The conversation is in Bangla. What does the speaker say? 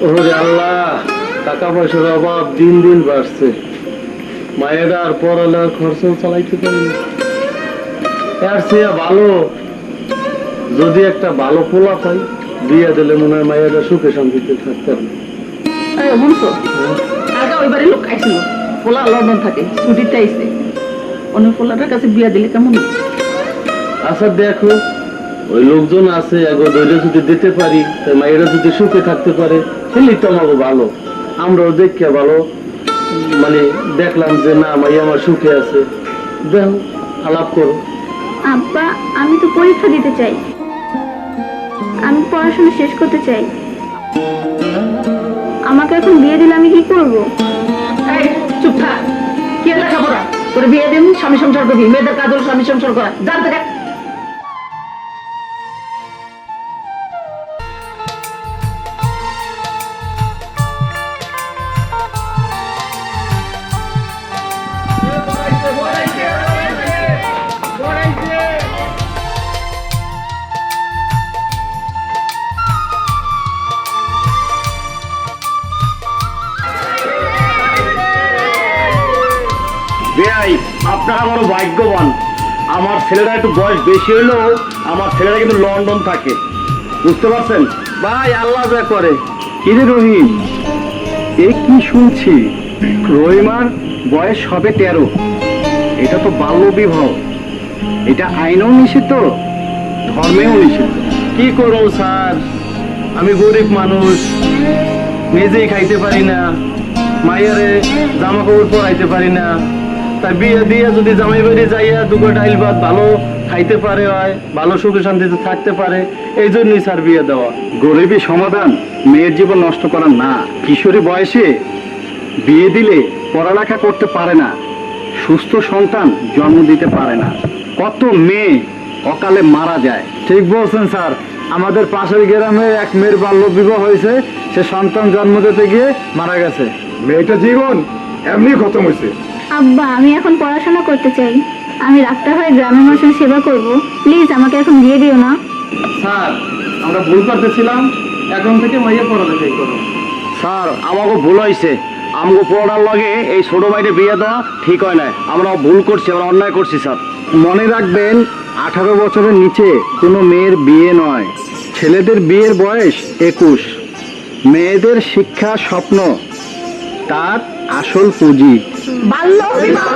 ওরে আল্লাহ টাকা পয়সার অভাব দিন দিন বাড়ছে। মায়েরা আর পড়ালেখার খরচ চালাইতে পারি না। এর চেয়ে ভালো যদি একটা ভালো পোলা পাই বিয়ে দিলে মনে হয় মায়েরা সুখে শান্তিতে থাকতে শুনছো? আগে বাড়ির লোক আইছিল। পোলা লন্ডন থাকে ছুটিতে আইছে। অন্য পোলাটার কাছে বিয়া দিলে কেমন আচ্ছা দেখো। ওই লোকজন আছে এগো ধৈর্য যদি দিতে পারি মায়েরা যদি সুখে থাকতে পারে তাহলেই তো আমাকে ভালো। আমরাও দেখে ভালো মানে দেখলাম যে না মাই আমার সুখে আছে। দেখো আলাপ করো। আব্বা আমি তো পরীক্ষা দিতে চাই। আমি পড়াশোনা শেষ করতে চাই। আমাকে এখন বিয়ে দিলে আমি কি করব? এই চুপ থাক। কি লেখাপড়া? তোর বিয়ে দিন স্বামী সংসার করবি মেয়েদের কাজ হলো স্বামী সংসার করা। জান বেআই আপনারা বড় ভাগ্যবান। আমার ছেলেটা একটু বয়স বেশি হলেও আমার ছেলেটা কিন্তু লন্ডন থাকে। বুঝতে পারছেন? ভাই, আল্লাহ যা করে। কিরে রহিম। এ কি শুনছি? রহিমার বয়স হবে তেরো। এটা তো বাল্য বিবাহ। এটা আইনও নিষিদ্ধ, ধর্মেও নিষিদ্ধ। কি করব স্যার? আমি গরিব মানুষ। নিজেই খাইতে পারি না। মায়েরে জামা কাপড় পরাইতে পারি না। তাই বিয়ে দিয়ে যদি জামাই বাড়ি যাইয়া দুটো ডাইল ভাত ভালো খাইতে পারে হয় ভালো সুখে শান্তিতে থাকতে পারে এই জন্যই স্যার বিয়ে দেওয়া। গরিবী সমাধান মেয়ের জীবন নষ্ট করা না। কিশোরী বয়সে বিয়ে দিলে পড়ালেখা করতে পারে না সুস্থ সন্তান জন্ম দিতে পারে না। কত মেয়ে অকালে মারা যায়। ঠিক বলছেন স্যার আমাদের পাশের গ্রামে এক মেয়ের বাল্য বিবাহ হয়েছে সে সন্তান জন্ম দিতে গিয়ে মারা গেছে। মেয়েটা জীবন এমনি খতম হয়েছে। আব্বা আমি এখন পড়াশোনা করতে চাই। আমি ডাক্তার হয়ে গ্রামের মানুষের সেবা করব। প্লিজ আমাকে এখন দিয়ে দিও না। স্যার আমরা ভুল করতেছিলাম এখন থেকে মাইয়া পড়ালেখাই করো। স্যার আমাকে ভুল হয়েছে আমাকে পড়ার লগে এই ছোট ভাইরে বিয়ে দেওয়া ঠিক হয় না আমরা ভুল করছি আমরা অন্যায় করছি স্যার। মনে রাখবেন আঠারো বছরের নিচে কোনো মেয়ের বিয়ে নয়। ছেলেদের বিয়ের বয়স একুশ। মেয়েদের শিক্ষা স্বপ্ন তার আসল পুঁজি। বাল্য। বিবাহ